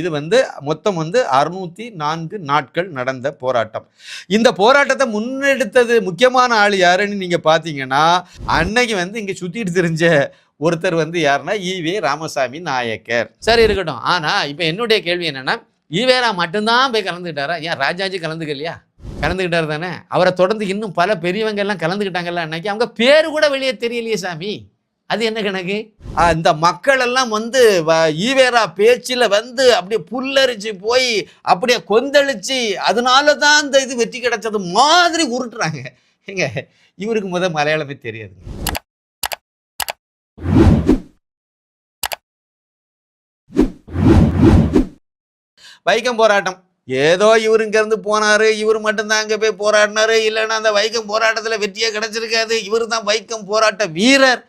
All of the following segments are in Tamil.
இது வந்து மொத்தம் வந்து அறுநூத்தி நான்கு நாட்கள் நடந்த போராட்டம். இந்த போராட்டத்தை முன்னெடுத்தது முக்கியமான ஆள் யாருன்னு நீங்க பாத்தீங்கன்னா அன்னைக்கு வந்து இங்க சுத்திட்டு தெரிஞ்ச ஒருத்தர் வந்து யாருன்னா ஈவே ராமசாமி நாயக்கர். சரி இருக்கட்டும். ஆனா இப்ப என்னுடைய கேள்வி என்னன்னா ஈவேரா மட்டும்தான் போய் கலந்துக்கிட்டாரா? ஏன் ராஜாஜி கலந்துக்கலையா கலந்துக்கிட்டாரு தானே? அவரை தொடர்ந்து இன்னும் பல பெரியவங்க எல்லாம் கலந்துக்கிட்டாங்கல்ல அன்னைக்கு? அவங்க பேரு கூட வெளியே தெரியலையே சாமி. அது என்ன கணக்கு? இந்த மக்கள் எல்லாம் வந்து வ- ஈவேரா பேச்சில் வந்து அப்படியே புல்லரிச்சு போய் அப்படியே கொந்தளிச்சு அதனால தான் இந்த இது வெற்றி கிடைச்சது மாதிரி உருட்டுறாங்க. ஏங்க இவருக்கு முத மலையாளமே தெரியாது வைக்கம் போராட்டம். ஏதோ இவர் இங்கேருந்து இருந்து போனாரு இவர் மட்டும்தான் அங்கே போய் போராடினாரு இல்லைன்னா அந்த வைக்கம் போராட்டத்தில் வெற்றியே கிடச்சிருக்காது. இவர் தான் வைக்கம் போராட்ட வீரர்.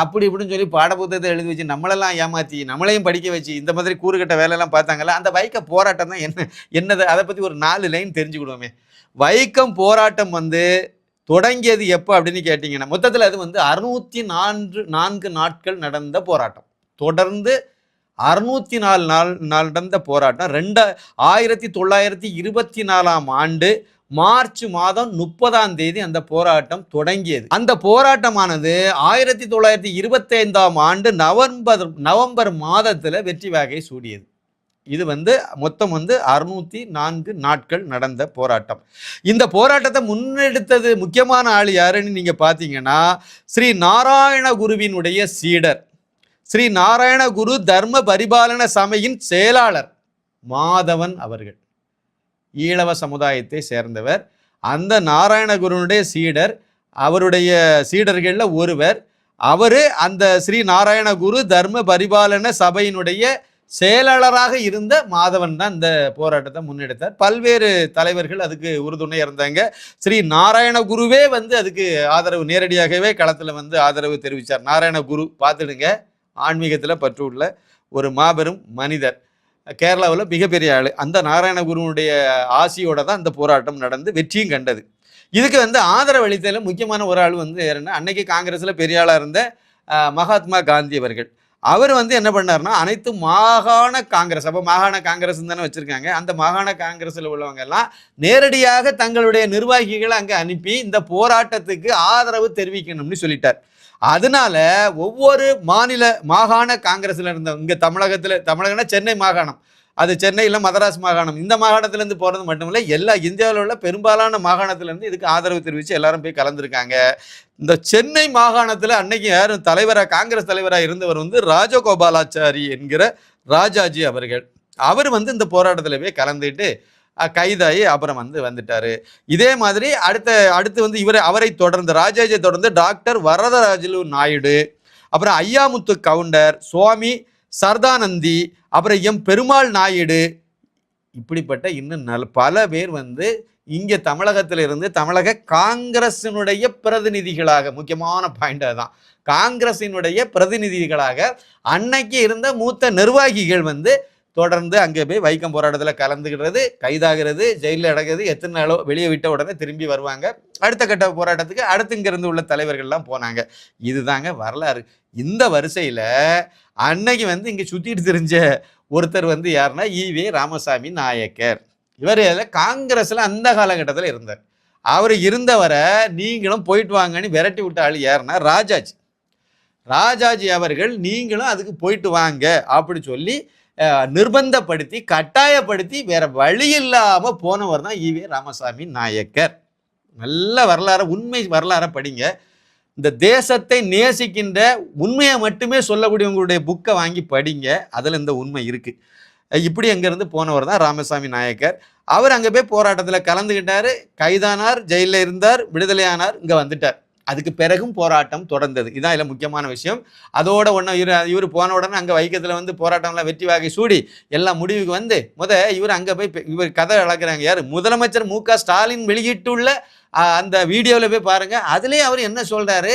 அப்படி இப்படின்னு சொல்லி பாடப்புத்தகத்தை எழுதி வச்சு நம்மளெல்லாம் ஏமாத்தி நம்மளையும் படிக்க வச்சு இந்த மாதிரி கூறுகட்ட வேலையெல்லாம் பார்த்தாங்கல்ல அந்த வைக்க போராட்டம் தான் என்ன என்னது? அதை பற்றி ஒரு நாலு லைன் தெரிஞ்சுக்கிடுவோமே. வைக்கம் போராட்டம் வந்து தொடங்கியது எப்போ அப்படின்னு கேட்டிங்கன்னா மொத்தத்தில் அது வந்து அறுநூற்றி நான்கு நான்கு நாட்கள் நடந்த போராட்டம். தொடர்ந்து அறுநூற்றி நாலு நாள் நடந்த போராட்டம். ரெண்டு ஆயிரத்தி தொள்ளாயிரத்தி இருபத்தி நாலாம் ஆண்டு மார்ச் மாதம் முப்பதாம் தேதி அந்த போராட்டம் தொடங்கியது. அந்த போராட்டமானது ஆயிரத்தி தொள்ளாயிரத்தி இருபத்தி ஐந்தாம் ஆண்டு நவம்பர் நவம்பர் மாதத்தில் வெற்றி வாகை சூடியது. இது வந்து மொத்தம் வந்து அறுநூத்தி நான்கு நாட்கள் நடந்த போராட்டம். இந்த போராட்டத்தை முன்னெடுத்தது முக்கியமான ஆள் யாருன்னு நீங்க பாத்தீங்கன்னா ஸ்ரீ நாராயண குருவினுடைய சீடர். ஸ்ரீ நாராயண குரு தர்ம பரிபாலன சமையின் செயலாளர் மாதவன் அவர்கள். ஈழவ சமுதாயத்தை சேர்ந்தவர். அந்த நாராயணகுருனுடைய சீடர் அவருடைய சீடர்களில் ஒருவர். அவர் அந்த ஸ்ரீ நாராயணகுரு தர்ம பரிபாலன சபையினுடைய செயலாளராக இருந்த மாதவன் தான் இந்த போராட்டத்தை முன்னெடுத்தார். பல்வேறு தலைவர்கள் அதுக்கு உறுதுணை இருந்தாங்க. ஸ்ரீ நாராயணகுருவே வந்து அதுக்கு ஆதரவு நேரடியாகவே களத்தில் வந்து ஆதரவு தெரிவித்தார் நாராயணகுரு பார்த்துடுங்க. ஆன்மீகத்தில் பற்று உள்ள ஒரு மாபெரும் மனிதர். கேரளாவில் மிகப்பெரிய ஆள். அந்த நாராயணகுருவனுடைய ஆசியோட தான் இந்த போராட்டம் நடந்து வெற்றியும் கண்டது. இதுக்கு வந்து ஆதரவு அளித்ததில் முக்கியமான ஒரு ஆள் வந்து யாருன்னா அன்னைக்கு காங்கிரஸில் பெரிய ஆளாக இருந்த மகாத்மா காந்தி அவர்கள். அவர் வந்து என்ன பண்ணாருன்னா அனைத்து மாகாண காங்கிரஸ் அப்போ மாகாண காங்கிரஸ் தானே வச்சுருக்காங்க. அந்த மாகாண காங்கிரஸில் உள்ளவங்க எல்லாம் நேரடியாக தங்களுடைய நிர்வாகிகளை அங்கே அனுப்பி இந்த போராட்டத்துக்கு ஆதரவு தெரிவிக்கணும்னு சொல்லிட்டார். அதனால ஒவ்வொரு மாநில மாகாண காங்கிரஸில் இருந்த இங்கே தமிழகத்தில் தமிழகம்னா சென்னை மாகாணம். அது சென்னையில் மதராஸ் மாகாணம். இந்த மாகாணத்திலேருந்து போகிறது மட்டுமில்லை எல்லா இந்தியாவில் உள்ள பெரும்பாலான மாகாணத்திலேருந்து இதுக்கு ஆதரவு தெரிவித்து எல்லாரும் போய் கலந்துருக்காங்க. இந்த சென்னை மாகாணத்தில் அன்னைக்கு யாரும் தலைவராக காங்கிரஸ் தலைவராக இருந்தவர் வந்து ராஜகோபாலாச்சாரி என்கிற ராஜாஜி அவர்கள். அவர் வந்து இந்த போராட்டத்தில் போய் கலந்துட்டு கைதாகி அப்புறம் வந்து வந்துட்டார். இதே மாதிரி அடுத்த அடுத்து வந்து இவரை அவரை தொடர்ந்து ராஜாஜை தொடர்ந்து டாக்டர் வரதராஜலு நாயுடு அப்புறம் ஐயாமுத்து கவுண்டர் சுவாமி சர்தானந்தி அப்புறம் எம் பெருமாள் நாயுடு இப்படிப்பட்ட இன்னும் நல் பல பேர் வந்து இங்கே தமிழகத்தில் இருந்து தமிழக காங்கிரசினுடைய பிரதிநிதிகளாக முக்கியமான பாயிண்ட் அதுதான் காங்கிரசினுடைய பிரதிநிதிகளாக அன்னைக்கு இருந்த மூத்த நிர்வாகிகள் வந்து தொடர்ந்து அங்கே போய் வைக்கம் போராட்டத்தில் கலந்துக்கிறது கைதாகிறது ஜெயிலில் அடங்குறது எத்தனை நாளோ வெளியே விட்ட உடனே திரும்பி வருவாங்க. அடுத்த கட்ட போராட்டத்துக்கு அடுத்து இங்கேருந்து உள்ள தலைவர்கள்லாம் போனாங்க. இதுதாங்க வரலாறு. இந்த வரிசையில் அன்னைக்கு வந்து இங்கே சுற்றிட்டு தெரிஞ்ச ஒருத்தர் வந்து யாருன்னா ஈவே ராமசாமி நாயக்கர். இவர் காங்கிரஸில் அந்த காலகட்டத்தில் இருந்தார். அவர் இருந்தவரை நீங்களும் போயிட்டு வாங்கன்னு விரட்டி விட்ட ஆள் யாருன்னா ராஜாஜி. ராஜாஜி அவர்கள் நீங்களும் அதுக்கு போயிட்டு வாங்க அப்படி சொல்லி நிர்பந்தப்படுத்தி கட்டாயப்படுத்தி வேற வழி இல்லாம போனவர் தான் ஈவே ராமசாமி நாயக்கர். நல்ல வரலாறு உண்மை வரலாறை படிங்க. இந்த தேசத்தை நேசிக்கின்ற உண்மையை மட்டுமே சொல்லக்கூடியவங்களுடைய புக்கை வாங்கி படிங்க. அதில் இந்த உண்மை இருக்குது இப்படி அங்கேருந்து போனவர் தான் ராமசாமி நாயக்கர். அவர் அங்கே போய் போராட்டத்தில் கலந்துக்கிட்டார் கைதானார் ஜெயிலில் இருந்தார் விடுதலையானார் இங்கே வந்துட்டார். அதுக்கு பிறகும் போராட்டம் தொடர்ந்தது. இதான் இதில் முக்கியமான விஷயம். அதோட ஒன்று இவர் இவர் போன உடனே அங்கே வைக்கத்தில் வந்து போராட்டம்லாம் வெற்றி வாகை சூடி எல்லாம் முடிவுக்கு வந்து முத இவர் அங்கே போய் இவர் கதை அளக்குறாங்க யார்? முதலமைச்சர் மு ஸ்டாலின் வெளியிட்டுள்ள அந்த வீடியோவில் போய் பாருங்கள் அதுலேயே அவர் என்ன சொல்கிறாரு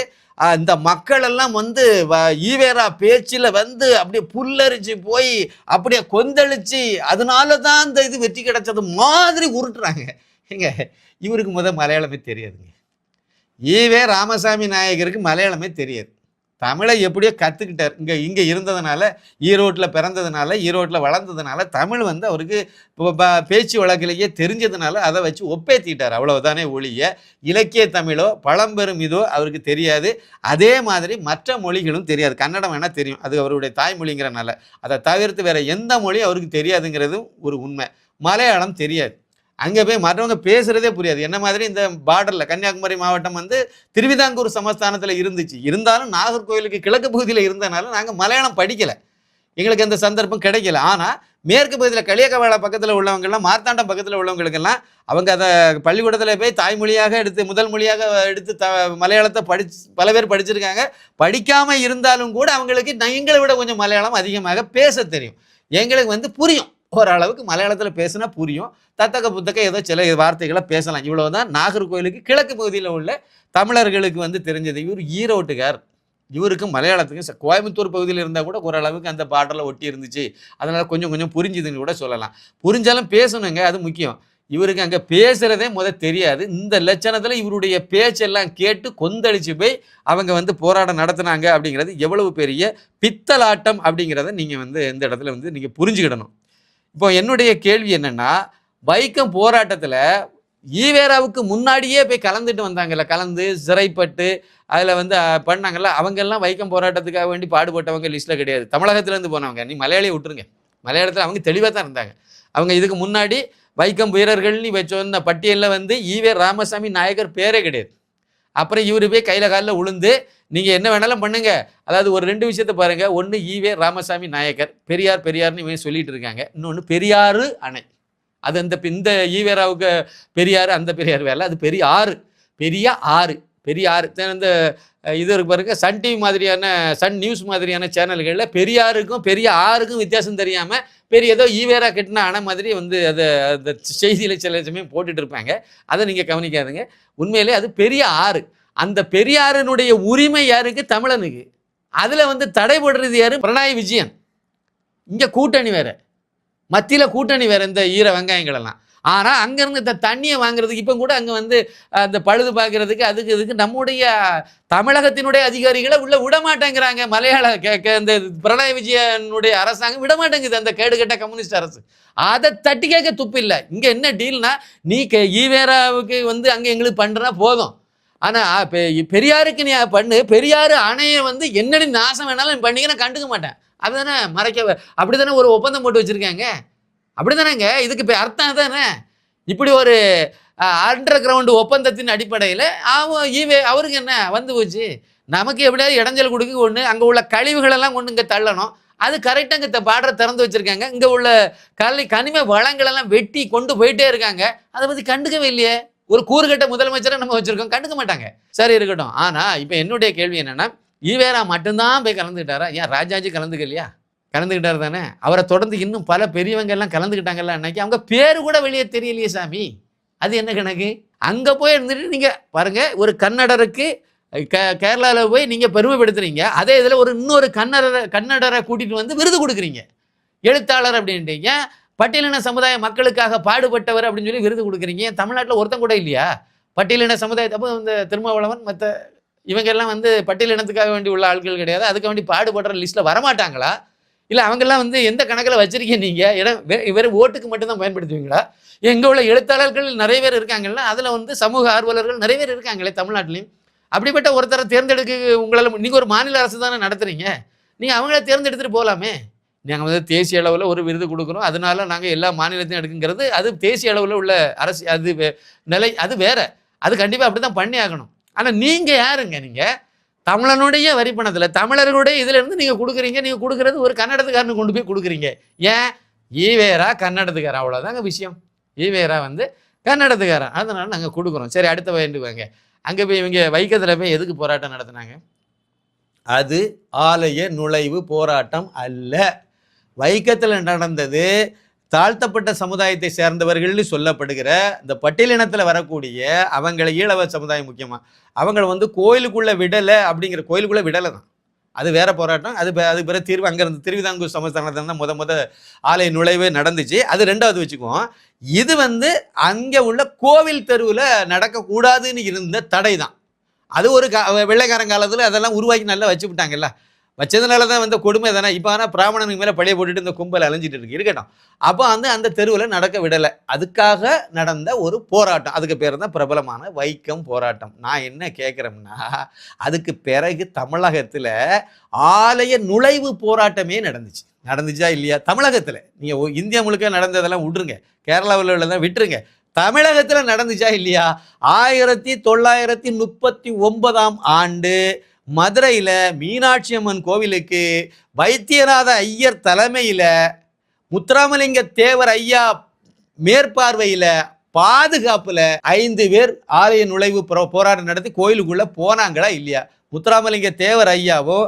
இந்த மக்கள் எல்லாம் வந்து வ- ஈவேரா பேச்சில் வந்து அப்படியே புல்லரிச்சு போய் அப்படியே கொந்தளிச்சு அதனால தான் இந்த இது வெற்றி கிடைச்சது மாதிரி உருட்டுறாங்க. ஏங்க இவருக்கு முத மலையாளமே தெரியாதுங்க. ஈவே ராமசாமி நாயகருக்கு மலையாளமே தெரியாது. தமிழை எப்படியோ கற்றுக்கிட்டார் இங்கே இங்கே இருந்ததுனால ஈரோட்டில் பிறந்ததுனால ஈரோட்டில் வளர்ந்ததுனால தமிழ் வந்து அவருக்கு இப்போ பேச்சு வழக்கிலேயே தெரிஞ்சதுனால அதை வச்சு ஒப்பேத்திட்டார். அவ்வளவுதானே ஒழிய இலக்கிய தமிழோ பழம்பெரும் இதோ அவருக்கு தெரியாது. அதே மாதிரி மற்ற மொழிகளும் தெரியாது. கன்னடம் வேணால் தெரியும். அது அவருடைய தாய்மொழிங்கிறனால. அதை தவிர்த்து வேற எந்த மொழியும் அவருக்கு தெரியாதுங்கிறதும் ஒரு உண்மை. மலையாளம் தெரியாது. அங்கே போய் மற்றவங்க பேசுகிறதே புரியாது. என்ன மாதிரி இந்த பார்டரில் கன்னியாகுமரி மாவட்டம் வந்து திருவிதாங்கூர் சமஸ்தானத்தில் இருந்துச்சு. இருந்தாலும் நாகர்கோவிலுக்கு கிழக்கு பகுதியில் இருந்தனால நாங்கள் மலையாளம் படிக்கலை. எங்களுக்கு அந்த சந்தர்ப்பம் கிடைக்கல. ஆனால் மேற்கு பகுதியில் களியக்கவாழ பக்கத்தில் உள்ளவங்கெல்லாம் மார்த்தாண்டம் பக்கத்தில் உள்ளவங்களுக்கெல்லாம் அவங்க அதை பள்ளிக்கூடத்தில் போய் தாய்மொழியாக எடுத்து முதல் மொழியாக எடுத்து த மலையாளத்தை படிச்சு பல பேர் படிச்சிருக்காங்க. படிக்காமல் இருந்தாலும் கூட அவங்களுக்கு நான் எங்களை விட கொஞ்சம் மலையாளம் அதிகமாக பேச தெரியும். எங்களுக்கு வந்து புரியும். ஓரளவுக்கு மலையாளத்தில் பேசினா புரியும். தத்தக்க புத்தக்க ஏதோ சில வார்த்தைகளை பேசலாம். இவ்வளவுதான் நாகர்கோயிலுக்கு கிழக்கு பகுதியில் உள்ள தமிழர்களுக்கு வந்து தெரிஞ்சது. இவர் ஈரோட்டுக்கார். இவருக்கு மலையாளத்துக்கு கோயம்புத்தூர் பகுதியில் இருந்தால் கூட ஓரளவுக்கு அந்த பாடலில் ஒட்டி இருந்துச்சு. அதனால் கொஞ்சம் கொஞ்சம் புரிஞ்சுதுன்னு கூட சொல்லலாம். புரிஞ்சாலும் பேசணுங்க அது முக்கியம். இவருக்கு அங்கே பேசுகிறதே முத தெரியாது. இந்த லட்சணத்தில் இவருடைய பேச்செல்லாம் கேட்டு கொந்தளிச்சு போய் அவங்க வந்து போராட்டம் நடத்துனாங்க அப்படிங்கிறது எவ்வளவு பெரிய பித்தலாட்டம் அப்படிங்கிறத நீங்கள் வந்து இந்த இடத்துல வந்து நீங்கள் புரிஞ்சுக்கிடணும். இப்போ என்னுடைய கேள்வி என்னன்னா வைக்கம் போராட்டத்தில் ஈவேராவுக்கு முன்னாடியே போய் கலந்துட்டு வந்தாங்கல்ல கலந்து சிறைப்பட்டு அதில் வந்து பண்ணாங்கல்ல அவங்கெல்லாம் வைக்கம் போராட்டத்துக்காக வேண்டி பாடுபட்டவங்க லிஸ்ட்டில் கிடையாது. தமிழகத்துலேருந்து போனவங்க நீ மலையாளியை விட்டுருங்க. மலையாளத்தில் அவங்க தெளிவாக தான் இருந்தாங்க. அவங்க இதுக்கு முன்னாடி வைக்கம் வீரர்கள்னு வச்சோன்ன பட்டியலில் வந்து ஈவே ராமசாமி நாயகர் பேரே கிடையாது. அப்புறம் இவர் போய் கையில் காலில் உளுந்து நீங்கள் என்ன வேணாலும் பண்ணுங்க. அதாவது ஒரு ரெண்டு விஷயத்த பாருங்க. ஒன்று ஈவே ராமசாமி நாயக்கர் பெரியார் பெரியார்னு இவங்க சொல்லிட்டு இருக்காங்க. இன்னொன்று பெரியாறு அணை. அது அந்த இந்த ஈவேராவுக்கு பெரியாறு அந்த பெரியார் வேலை அது பெரிய ஆறு. பெரிய ஆறு. பெரிய ஆறு இந்த இது இருக்கு பாருங்க சன் டிவி மாதிரியான சன் நியூஸ் மாதிரியான சேனல்களில் பெரியாருக்கும் பெரிய ஆருக்கும் வித்தியாசம் தெரியாமல் பெரிய ஏதோ ஈவேரா கெட்டின அணை மாதிரி வந்து அதை அந்த செய்தியில் சில சமயம் போட்டுட்டு இருப்பாங்க. அதை நீங்கள் கவனிக்காதுங்க. உண்மையிலே அது பெரிய ஆறு. அந்த பெரியாரினுடைய உரிமை யாருக்கு? தமிழனுக்கு. அதில் வந்து தடைபடுறது யாரு? பிரணாய் விஜயன். இங்கே கூட்டணி வேறு. மத்தியில் கூட்டணி வேறு இந்த ஈர வெங்காயங்கள் எல்லாம். ஆனால் அங்கேருந்து இந்த தண்ணியை வாங்குறதுக்கு இப்போ கூட அங்கே வந்து அந்த பழுது பார்க்கறதுக்கு அதுக்கு இதுக்கு நம்முடைய தமிழகத்தினுடைய அதிகாரிகளை உள்ள விட மாட்டேங்கிறாங்க. மலையாள கே- இந்த பிரணாய் விஜயனுடைய அரசாங்கம் விட மாட்டேங்குது அந்த கேடுகெட்ட கம்யூனிஸ்ட் அரசு. அதை தட்டி கேட்க துப்பு இல்லை. இங்கே என்ன டீல்னா நீ கே- ஈவேராவுக்கு வந்து அங்கே எங்களுக்கு பண்ணுறா போதும். ஆனால் பெரியாருக்கு நீ பண்ணு. பெரியார் அணையை வந்து என்னடி நாசம் வேணாலும் நீ பண்ணிக்க நான் கண்டுக்க மாட்டேன். அப்படிதானே மறைக்க அப்படி தானே ஒரு ஒப்பந்தம் போட்டு வச்சுருக்காங்க? அப்படி தானேங்க இதுக்கு இப்போ அர்த்தம் தானே இப்படி ஒரு அண்டர் கிரவுண்டு ஒப்பந்தத்தின் அடிப்படையில் அவன் ஈவே அவருக்கு என்ன வந்து போச்சு? நமக்கு எப்படியாவது இடைஞ்சல் கொடுக்க ஒன்று அங்கே உள்ள கழிவுகளெல்லாம் கொண்டு இங்கே தள்ளணும். அது கரெக்டாக இங்கே பாடுற திறந்து வச்சுருக்காங்க. இங்கே உள்ள கலை கனிம வளங்களெல்லாம் வெட்டி கொண்டு போயிட்டே இருக்காங்க. அதை பற்றி கண்டுக்கவே இல்லையே. ஒரு கூறுகட்ட முதலமைச்சரை நம்ம வச்சுருக்கோம். கண்டுக்க மாட்டாங்க. சரி இருக்கட்டும். ஆனால் இப்போ என்னுடைய கேள்வி என்னென்னா ஈவேரா மட்டும்தான் போய் கலந்துக்கிட்டாரா? ஏன் ராஜாஜி கலந்துக்கலையா? கலந்துக்கிட்டார் தானே? அவரை தொடர்ந்து இன்னும் பல பெரியவங்க எல்லாம் கலந்துக்கிட்டாங்கல்ல அன்னைக்கு? அவங்க பேரு கூட வெளியே தெரியலையே சாமி. அது என்ன கணக்கு? அங்கே போய் இருந்துட்டு நீங்கள் பாருங்க ஒரு கன்னடருக்கு கே கேரளாவில் போய் நீங்கள் பெருமைப்படுத்துறீங்க. அதே இதில் ஒரு இன்னொரு கன்னடரை கன்னடரை கூட்டிகிட்டு வந்து விருது கொடுக்குறீங்க. எழுத்தாளர் அப்படின்ட்டு பட்டியலின சமுதாய மக்களுக்காக பாடுபட்டவர் அப்படின்னு சொல்லி விருது கொடுக்குறீங்க. தமிழ்நாட்டில் ஒருத்தன் கூட இல்லையா? பட்டியலின சமுதாயத்தை அப்போ இந்த திருமாவளவன் மற்ற இவங்க எல்லாம் வந்து பட்டியலினத்துக்காக வேண்டி உள்ள ஆட்கள் கிடையாது. அதுக்கு வேண்டி பாடுபடுற லிஸ்ட்டில் வரமாட்டாங்களா? இல்லை அவங்கெல்லாம் வந்து எந்த கணக்கில் வச்சிருக்கீங்க நீங்கள் இடம் வே- வெறும் ஓட்டுக்கு மட்டும்தான் பயன்படுத்துவீங்களா? எங்கே உள்ள எழுத்தாளர்கள் நிறைய பேர் இருக்காங்கல்ல அதில் வந்து சமூக ஆர்வலர்கள் நிறைய பேர் இருக்காங்களே தமிழ்நாட்டிலையும். அப்படிப்பட்ட ஒருத்தரை தேர்ந்தெடுக்க உங்களால் நீங்கள் ஒரு மாநில அரசு தானே நடத்துகிறீங்க நீங்கள் அவங்கள தேர்ந்தெடுத்துட்டு போகலாமே நாங்கள் வந்து தேசிய அளவில் ஒரு விருது கொடுக்குறோம் அதனால நாங்கள் எல்லா மாநிலத்தையும் எடுக்குங்கிறது அது தேசிய அளவில் உள்ள அரசு அது வே- நிலை அது வேற. அது கண்டிப்பாக அப்படி தான் பண்ணி ஆகணும். ஆனால் நீங்கள் யாருங்க நீங்கள் தமிழனுடைய வரி பணத்தில் தமிழர்களுடைய இதிலிருந்து நீங்கள் கொடுக்குறீங்க நீங்கள் கொடுக்குறது ஒரு கன்னடத்துக்காரனு கொண்டு போய் கொடுக்குறீங்க. ஏன்? ஈவேரா கன்னடத்துக்காரன் அவ்வளோதாங்க விஷயம். ஈவேரா வந்து கன்னடத்துக்காரன். அதனால நாங்கள் கொடுக்குறோம். சரி அடுத்த வேண்டுவாங்க. அங்கே போய் இவங்க வைக்கத்தில் போய் எதுக்கு போராட்டம் நடத்துனாங்க? அது ஆலய நுழைவு போராட்டம் அல்ல. வைக்கத்தில் நடந்தது தாழ்த்தப்பட்ட சமுதாயத்தை சேர்ந்தவர்கள்னு சொல்லப்படுகிற இந்த பட்டியலினத்தில் வரக்கூடிய அவங்களை ஈழவ சமுதாயம் முக்கியமாக அவங்களை வந்து கோயிலுக்குள்ளே விடலை அப்படிங்கிற கோயிலுக்குள்ளே விடலை தான் அது வேற போராட்டம். அது அது அதுக்கு பிறகு தீர்வு அங்கேருந்து திருவிதாங்கூர் சமஸ்தானத்தில் தான் முத முத ஆலய நுழைவே நடந்துச்சு. அது ரெண்டாவது வச்சுக்குவோம். இது வந்து அங்கே உள்ள கோவில் தெருவில் நடக்கக்கூடாதுன்னு இருந்த தடை தான் அது ஒரு கா வெள்ளைக்காரன் காலத்தில் அதெல்லாம் உருவாக்கி நல்லா வச்சு விட்டாங்கல்ல வச்சதுனால தான் வந்து கொடுமை தானே? இப்போ ஆனால் பிராமணனுக்கு மேலே பழைய போட்டுட்டு இந்த கும்பல் அலைஞ்சிட்டு இருக்கு. இருக்கட்டும். அப்போ வந்து அந்த தெருவில் நடக்க விடலை. அதுக்காக நடந்த ஒரு போராட்டம். அதுக்கு பேர் தான் பிரபலமான வைக்கம் போராட்டம். நான் என்ன கேட்குறேன்னா அதுக்கு பிறகு தமிழகத்தில் ஆலய நுழைவு போராட்டமே நடந்துச்சு. நடந்துச்சா இல்லையா? தமிழகத்தில். நீங்கள் இந்தியா முழுக்க நடந்ததெல்லாம் விட்டுருங்க. கேரளாவில் உள்ளதான் விட்டுருங்க. தமிழகத்தில் நடந்துச்சா இல்லையா? ஆயிரத்தி தொள்ளாயிரத்தி முப்பத்தி ஒன்பதாம் ஆண்டு மதுரையில் மீனாட்சி அம்மன் கோவிலுக்கு வைத்தியநாத ஐயர் தலைமையில் முத்துராமலிங்க தேவர் ஐயா மேற்பார்வையில் பாதுகாப்பில் ஐந்து பேர் ஆலய நுழைவு போராட்டம் நடத்தி கோயிலுக்குள்ளே போனாங்களா இல்லையா? முத்துராமலிங்க தேவர் ஐயாவும்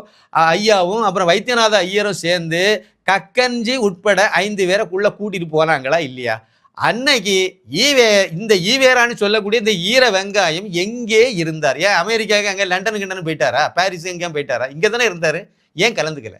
ஐயாவும் அப்புறம் வைத்தியநாத ஐயரும் சேர்ந்து கக்கஞ்சி உட்பட ஐந்து பேரை உள்ளே கூட்டிகிட்டு போனாங்களா இல்லையா? அன்னைக்கு ஈவே இந்த ஈவேரான்னு சொல்லக்கூடிய இந்த ஈர வெங்காயம் எங்கே இருந்தார்? ஏன் அமெரிக்காவுக்கு அங்கே லண்டன் கிண்டனு போயிட்டாரா? பாரிஸ் எங்கேயும் போயிட்டாரா? இங்கே தானே இருந்தார். ஏன் கலந்துக்கல?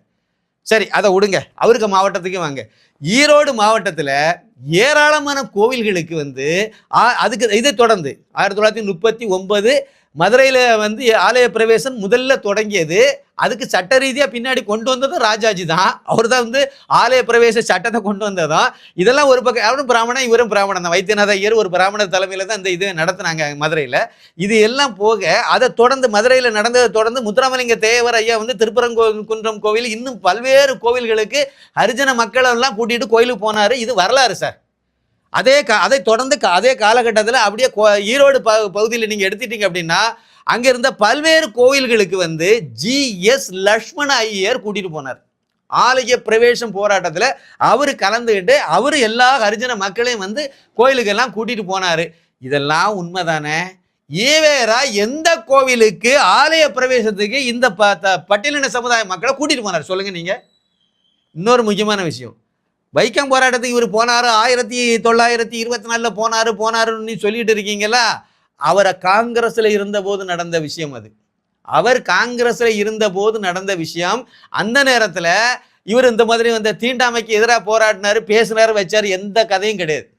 சரி அதை விடுங்க. அவருக்கு மாவட்டத்துக்கு வாங்க. ஈரோடு மாவட்டத்தில் ஏராளமான கோவில்களுக்கு வந்து ஆ- அதுக்கு இதை தொடர்ந்து ஆயிரத்தி தொள்ளாயிரத்தி முப்பத்தி ஒன்பது மதுரையில் வந்து ஆலய பிரவேசம் முதல்ல தொடங்கியது. அதுக்கு சட்ட ரீதியாக பின்னாடி கொண்டு வந்ததும் ராஜாஜி தான். அவர் தான் வந்து ஆலய பிரவேச சட்டத்தை கொண்டு வந்ததும் இதெல்லாம் ஒரு பக்கம் அவரும் பிராமணன் இவரும் பிராமணன் தான். வைத்தியநாத ஐயர் ஒரு பிராமணர் தலைமையில் தான் இந்த இது நடத்தினாங்க மதுரையில். இது எல்லாம் போக அதை தொடர்ந்து மதுரையில் நடந்ததை தொடர்ந்து முத்துராமலிங்க தேவர் ஐயா வந்து திருப்பரங்குன்றம் கோவில் இன்னும் பல்வேறு கோவில்களுக்கு ஹரிஜன மக்களெல்லாம் கூட்டிகிட்டு கோயிலுக்கு போனார். இது வரலாறு சார். அதே கா அதை தொடர்ந்து அதே காலகட்டத்தில் அப்படியே கோ- ஈரோடு ப பகுதியில் நீங்கள் எடுத்துட்டீங்க அப்படின்னா அங்கே இருந்த பல்வேறு கோயில்களுக்கு வந்து ஜிஎஸ் லக்ஷ்மண ஐயர் கூட்டிகிட்டு போனார். ஆலய பிரவேசம் போராட்டத்தில் அவர் கலந்துக்கிட்டு அவர் எல்லா ஹரிஜன மக்களையும் வந்து கோயிலுக்கெல்லாம் கூட்டிகிட்டு போனார். இதெல்லாம் உண்மைதானே? ஈவேரா எந்த கோவிலுக்கு ஆலய பிரவேசத்துக்கு இந்த ப த- பட்டியலின சமுதாய மக்களை கூட்டிகிட்டு போனார்? சொல்லுங்கள் நீங்கள் இன்னொரு முக்கியமான விஷயம். வைக்கம் போராட்டத்துக்கு இவர் போனாரு. ஆயிரத்தி தொள்ளாயிரத்தி இருபத்தி நாலில் போனாரு போனாருன்னு சொல்லிட்டு இருக்கீங்களா அவரை காங்கிரஸ்ல இருந்தபோது நடந்த விஷயம் அது. அவர் காங்கிரஸ்ல இருந்தபோது நடந்த விஷயம் அந்த நேரத்துல இவர் இந்த மாதிரி வந்த தீண்டாமைக்கு எதிராக போராடினாரு பேசினாரு வச்சாரு எந்த கதையும் கிடையாது.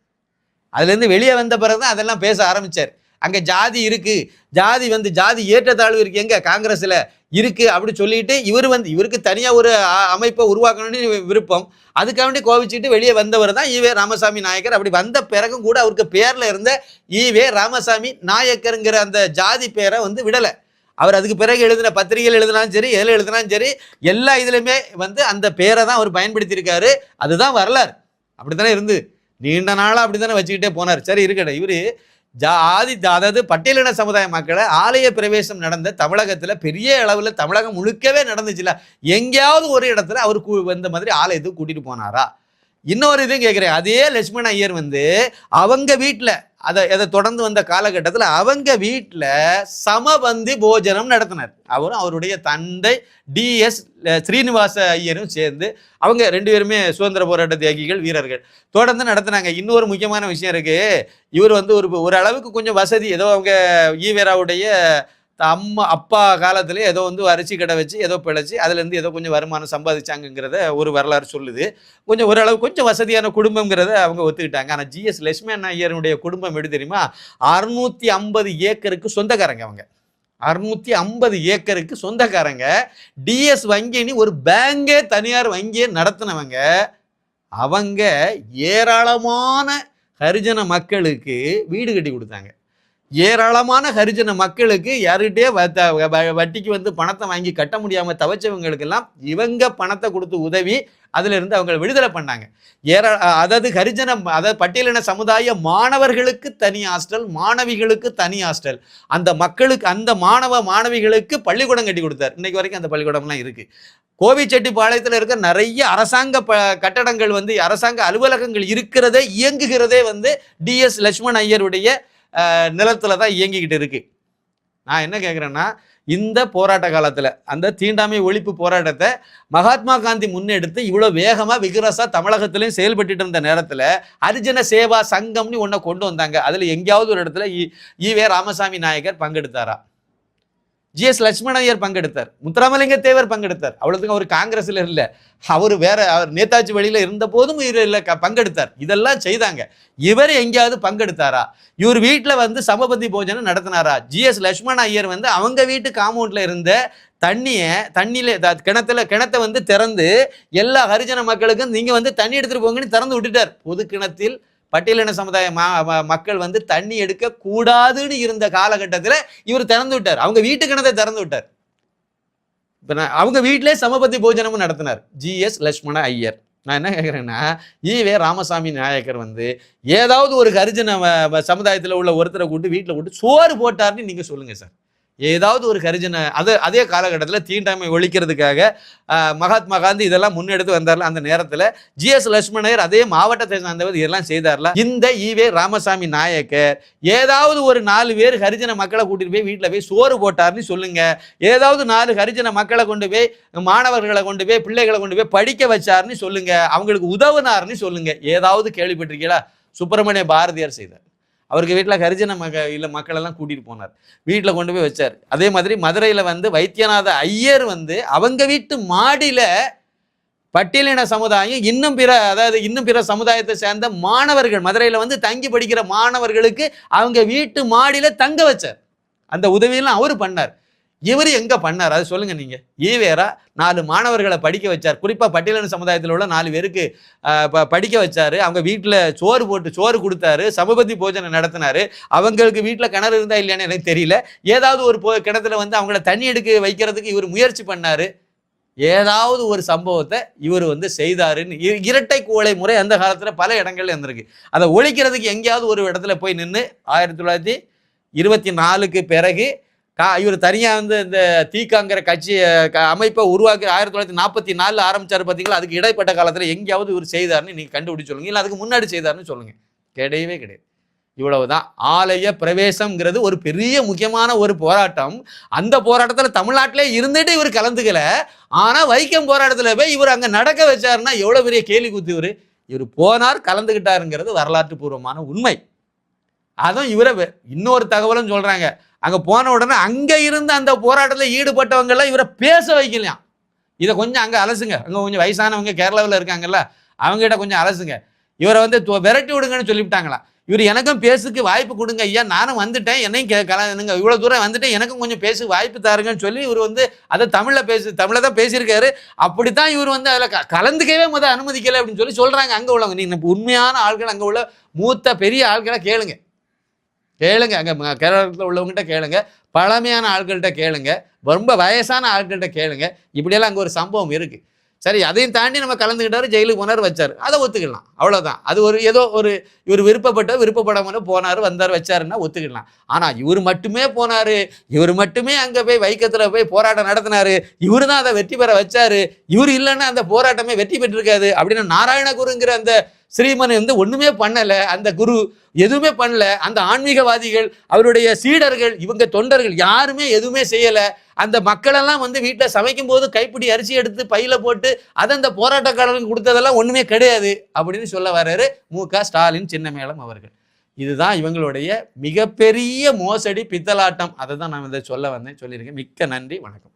அதுலேருந்து வெளியே வந்த பிறகு தான் அதெல்லாம் பேச ஆரம்பிச்சார். அங்கே ஜாதி இருக்கு. ஜாதி வந்து ஜாதி ஏற்றத்தாழ்வு இருக்கு. எங்க? காங்கிரஸ்ல. இருக்கு அப்படி சொல்லிட்டு இவர் வந்து இவருக்கு தனியா ஒரு அமைப்பை உருவாக்கணும்னு விருப்பம். அதுக்காண்டி கோவிச்சுட்டு வெளியே வந்தவர் தான் ஈவே ராமசாமி நாயக்கர். அப்படி வந்த பிறகும் கூட அவருக்கு பேர்ல இருந்த ஈவே ராமசாமி நாயக்கருங்கிற அந்த ஜாதி பேரை வந்து விடலை. அவர் அதுக்கு பிறகு எழுதின பத்திரிகைகள் எழுதினாலும் சரி எதில் எழுதினாலும் சரி எல்லா இதுலையுமே வந்து அந்த பேரை தான் அவர் பயன்படுத்தியிருக்காரு. அதுதான் வரலாறு. அப்படித்தானே இருந்து. நீண்ட நாளாக அப்படி தானே வச்சுக்கிட்டே போனார். சரி இருக்கட்டும். இவர் ஜாதி அதாவது பட்டியலின சமுதாய மக்களை ஆலய பிரவேசம் நடந்த தமிழகத்தில் பெரிய அளவில் தமிழகம் முழுக்கவே நடந்துச்சுல. எங்கேயாவது ஒரு இடத்துல அவர் கூ- இந்த மாதிரி ஆலயத்துக்கு கூட்டிகிட்டு போனாரா? இன்னொரு இதுவும் கேட்குறேன். அதே லட்சுமண ஐயர் வந்து அவங்க வீட்டில் அதை அதை தொடர்ந்து வந்த காலகட்டத்தில் அவங்க வீட்டில் சமபந்தி போஜனம் நடத்தினார். அவரும் அவருடைய தந்தை டிஎஸ் ஸ்ரீனிவாச ஐயரும் சேர்ந்து அவங்க ரெண்டு பேருமே சுதந்திர போராட்ட தியாகிகள் வீரர்கள். தொடர்ந்து நடத்தினாங்க. இன்னொரு முக்கியமான விஷயம் இருக்குது இவர் வந்து ஒரு ஒரு அளவுக்கு கொஞ்சம் வசதி ஏதோ அவங்க ஈவேராவுடைய அம்மா அப்பா காலத்திலே ஏதோ வந்து அரிசி கடை வச்சு ஏதோ பிழைச்சி அதுலேருந்து ஏதோ கொஞ்சம் வருமானம் சம்பாதிச்சாங்கங்கிறத ஒரு வரலாறு சொல்லுது. கொஞ்சம் ஓரளவு கொஞ்சம் வசதியான குடும்பங்கிறத அவங்க ஒத்துக்கிட்டாங்க. ஆனால் ஜிஎஸ் லட்சுமணன் ஐயருடைய குடும்பம் எப்படி தெரியுமா? அறுநூற்றி ஐம்பது ஏக்கருக்கு சொந்தக்காரங்க அவங்க. அறுநூற்றி ஐம்பது ஏக்கருக்கு சொந்தக்காரங்க. டிஎஸ் வங்கின்னு ஒரு பேங்கே தனியார் வங்கியை நடத்தினவங்க. அவங்க ஏராளமான ஹரிஜன மக்களுக்கு வீடு கட்டி கொடுத்தாங்க. ஏராளமான ஹரிஜன மக்களுக்கு யாருகிட்டே வட்டிக்கு வந்து பணத்தை வாங்கி கட்ட முடியாமல் தவச்சவங்களுக்கெல்லாம் இவங்க பணத்தை கொடுத்து உதவி அதிலிருந்து அவங்களை விடுதலை பண்ணாங்க. ஏரா அதாவது ஹரிஜன அதாவது பட்டியலின சமுதாய மாணவர்களுக்கு தனி ஹாஸ்டல் மாணவிகளுக்கு தனி ஹாஸ்டல். அந்த மக்களுக்கு அந்த மாணவ மாணவிகளுக்கு பள்ளிக்கூடம் கட்டி கொடுத்தார். இன்னைக்கு வரைக்கும் அந்த பள்ளிக்கூடம்லாம் இருக்குது கோவிச்செட்டிப்பாளையத்தில் இருக்க நிறைய அரசாங்க ப கட்டடங்கள் வந்து அரசாங்க அலுவலகங்கள் இருக்கிறதே இயங்குகிறதே வந்து டிஎஸ் லட்சுமண் ஐயருடைய நிலத்தில் தான் இயங்கிக்கிட்டு இருக்கு. நான் என்ன கேட்குறேன்னா இந்த போராட்ட காலத்தில் அந்த தீண்டாமை ஒழிப்பு போராட்டத்தை மகாத்மா காந்தி முன்னெடுத்து இவ்வளோ வேகமாக விகரசாக தமிழகத்திலையும் செயல்பட்டுட்டு இருந்த நேரத்தில் ஹரிஜன சேவா சங்கம்னு ஒன்றை கொண்டு வந்தாங்க. அதில் எங்கேயாவது ஒரு இடத்துல இ வே. ராமசாமி நாயக்கர் பங்கெடுத்தாரா? ஜிஎஸ் லட்சுமண ஐயர் பங்கெடுத்தார். முத்துராமலிங்க தேவர் பங்கெடுத்தார். அவ்வளோத்துக்கு அவர் காங்கிரஸில் இல்லை. அவர் வேற அவர் நேதாஜி வழியில் இருந்த போதும் க பங்கெடுத்தார். இதெல்லாம் செய்தாங்க. இவர் எங்கேயாவது பங்கெடுத்தாரா? இவர் வீட்டில் வந்து சமபந்தி போஜனம் நடத்தினாரா? ஜிஎஸ் லட்சுமண ஐயர் வந்து அவங்க வீட்டு காம்பவுண்டில் இருந்த தண்ணியை தண்ணியில் கிணத்துல கிணத்தை வந்து திறந்து எல்லா ஹரிஜன மக்களுக்கும் நீங்கள் வந்து தண்ணி எடுத்துகிட்டு போங்கன்னு திறந்து விட்டுட்டார். பொது கிணத்தில் பட்டியலின சமுதாய மக்கள் வந்து தண்ணி எடுக்க கூடாதுன்னு இருந்த காலகட்டத்தில் இவர் திறந்து விட்டார். அவங்க வீட்டு கிணத்தை திறந்து விட்டார். இப்போ நான் அவங்க வீட்டிலே சமபத்தி போஜனமும் நடத்தினார். G S Lakshmana Iyer. நான் என்ன கேட்குறேன்னா ஈவே ராமசாமி நாயக்கர் வந்து ஏதாவது ஒரு கரிஜன சமுதாயத்தில் உள்ள ஒருத்தரை கூட்டு வீட்டில் கூட்டு சோறு போட்டார்னு நீங்கள் சொல்லுங்கள் சார். ஏதாவது ஒரு ஹரிஜன அது அதே காலகட்டத்தில் தீண்டாமை ஒழிக்கிறதுக்காக மகாத்மா காந்தி இதெல்லாம் முன்னெடுத்து வந்தார்ல அந்த நேரத்தில் ஜிஎஸ் லட்சுமணர் அதே மாவட்டத்தை சார்ந்தவர் இதெல்லாம் செய்தார்ல இந்த ஈவே ராமசாமி நாயக்கர் ஏதாவது ஒரு நாலு பேர் ஹரிஜன மக்களை கூட்டிட்டு போய் வீட்டில் போய் சோறு போட்டார்னு சொல்லுங்க ஏதாவது நாலு ஹரிஜன மக்களை கொண்டு போய் மாணவர்களை கொண்டு போய் பிள்ளைகளை கொண்டு போய் படிக்க வச்சார்னு சொல்லுங்க அவங்களுக்கு உதவுனார்னு சொல்லுங்க ஏதாவது கேள்விப்பட்டிருக்கீங்களா? சுப்பிரமணிய பாரதியார் செய்தார் அவருக்கு வீட்டில் ஹரிஜன மக இல்லை மக்களெல்லாம் கூட்டிகிட்டு போனார். வீட்டில் கொண்டு போய் வச்சார். அதே மாதிரி மதுரையில் வந்து வைத்தியநாத ஐயர் வந்து அவங்க வீட்டு மாடியில் பட்டியலின சமுதாயம் இன்னும் பிற அதாவது இன்னும் பிற சமுதாயத்தை சேர்ந்த மாணவர்கள் மதுரையில் வந்து தங்கி படிக்கிற மாணவர்களுக்கு அவங்க வீட்டு மாடியில் தங்க வச்சார். அந்த உதவியெல்லாம் அவர் பண்ணார். இவர் எங்கே பண்ணார்? அது சொல்லுங்கள் நீங்கள் ஈவேரா நாலு மாணவர்களை படிக்க வச்சார். குறிப்பாக பட்டியலின சமுதாயத்தில் உள்ள நாலு பேருக்கு ப- படிக்க வச்சார். அவங்க வீட்டில் சோறு போட்டு சோறு கொடுத்தாரு. சமபதி போஜனை நடத்தினாரு. அவங்களுக்கு வீட்டில் கிணறு இருந்தா இல்லையான்னு எனக்கு தெரியல. ஏதாவது ஒரு போ கிணத்துல வந்து அவங்கள தண்ணி எடுக்க வைக்கிறதுக்கு இவர் முயற்சி பண்ணார். ஏதாவது ஒரு சம்பவத்தை இவர் வந்து செய்தாருன்னு இ- இரட்டை கோலை முறை அந்த காலத்தில் பல இடங்கள்ல இருந்திருக்கு. அதை ஒழிக்கிறதுக்கு எங்கேயாவது ஒரு இடத்துல போய் நின்று ஆயிரத்தி தொள்ளாயிரத்தி இருபத்தி நாலுக்கு பிறகு கா இவர் தனியாக வந்து இந்த தீக்காங்கிற கட்சி அமைப்பை உருவாக்கி ஆயிரத்தி தொள்ளாயிரத்தி நாற்பத்தி நாலில் ஆரம்பித்தார் பார்த்தீங்களா அதுக்கு இடைப்பட்ட காலத்தில் எங்கேயாவது இவர் செய்தாருன்னு நீங்கள் கண்டுபிடிச்சு சொல்லுங்கள் இல்லை அதுக்கு முன்னாடி செய்தாருன்னு சொல்லுங்கள் கிடையவே கிடையாது. இவ்வளவுதான். ஆலய பிரவேசம்ங்கிறது ஒரு பெரிய முக்கியமான ஒரு போராட்டம். அந்த போராட்டத்தில் தமிழ்நாட்டிலே இருந்துட்டு இவர் கலந்துக்கல. ஆனால் வைக்கம் போராட்டத்தில் போய் இவர் அங்கே நடக்க வச்சாருன்னா எவ்வளோ பெரிய கேலி குத்து இவர்? இவர் போனார் கலந்துக்கிட்டாருங்கிறது வரலாற்று பூர்வமான உண்மை. அதுவும் இவரை இன்னொரு தகவலும் சொல்கிறாங்க அங்கே போன உடனே அங்கே இருந்து அந்த போராட்டத்தில் ஈடுபட்டவங்கெல்லாம் இவரை பேச வைக்கலையாம் இதை கொஞ்சம் அங்கே அலசுங்க. அங்கே கொஞ்சம் வயசானவங்க கேரளாவில் இருக்காங்கல்ல அவங்ககிட்ட கொஞ்சம் அலசுங்க. இவரை வந்து விரட்டி விடுங்கன்னு சொல்லிவிட்டாங்களா? இவர் எனக்கும் பேசுக்கு வாய்ப்பு கொடுங்க ஐயா. நானும் வந்துட்டேன். என்னையும் கே கலந்துங்க இவ்வளோ தூரம் வந்துட்டேன். எனக்கும் கொஞ்சம் பேசு வாய்ப்பு தாருங்கன்னு சொல்லி இவர் வந்து அதை தமிழில் பேசு தமிழில் தான் பேசியிருக்காரு. அப்படி தான் இவர் வந்து அதில் க கலந்துக்கவே முதல் அனுமதிக்கலை அப்படின்னு சொல்லி சொல்கிறாங்க அங்கே உள்ளவங்க. நீங்கள் உண்மையான ஆட்கள் அங்கே உள்ள மூத்த பெரிய ஆள்களை கேளுங்க. கேளுங்க. அங்கே கேரளத்தில் உள்ளவங்ககிட்ட கேளுங்க. பழமையான ஆட்கள்கிட்ட கேளுங்க. ரொம்ப வயசான ஆட்கள்கிட்ட கேளுங்க. இப்படியெல்லாம் அங்கே ஒரு சம்பவம் இருக்குது சரி அதையும் தாண்டி நம்ம கலந்துக்கிட்டாரு ஜெயிலுக்கு போனார் வச்சார். அதை ஒத்துக்கலாம் அவ்வளோதான் அது ஒரு ஏதோ ஒரு இவர் விருப்பப்பட்ட விருப்பப்படாமல் போனார் வந்தார் வச்சாருன்னா ஒத்துக்கலாம் ஆனால் இவர் மட்டுமே போனார் இவர் மட்டுமே அங்கே போய் வைக்கத்தில் போய் போராட்டம் நடத்தினார் இவர் தான் அதை வெற்றி பெற வச்சார் இவர் இல்லைன்னா அந்த போராட்டமே வெற்றி பெற்றிருக்காது அப்படின்னு நாராயணகுருங்கிற அந்த ஸ்ரீமன் வந்து ஒன்றுமே பண்ணலை. அந்த குரு எதுவுமே பண்ணல. அந்த ஆன்மீகவாதிகள் அவருடைய சீடர்கள் இவங்க தொண்டர்கள் யாருமே எதுவுமே செய்யலை. அந்த மக்களெல்லாம் வந்து வீட்டில் சமைக்கும் போது கைப்பிடி அரிசி எடுத்து பையில போட்டு அதை அந்த போராட்டக்காரர்களுக்கு கொடுத்ததெல்லாம் ஒன்றுமே கிடையாது அப்படின்னு சொல்ல வர்றாரு மு. க. ஸ்டாலின் சின்னமேளம் அவர்கள். இதுதான் இவங்களுடைய மிகப்பெரிய மோசடி பித்தலாட்டம். அதை தான் நான் இதை சொல்ல வந்தேன். சொல்லியிருக்கேன். மிக்க நன்றி. வணக்கம்.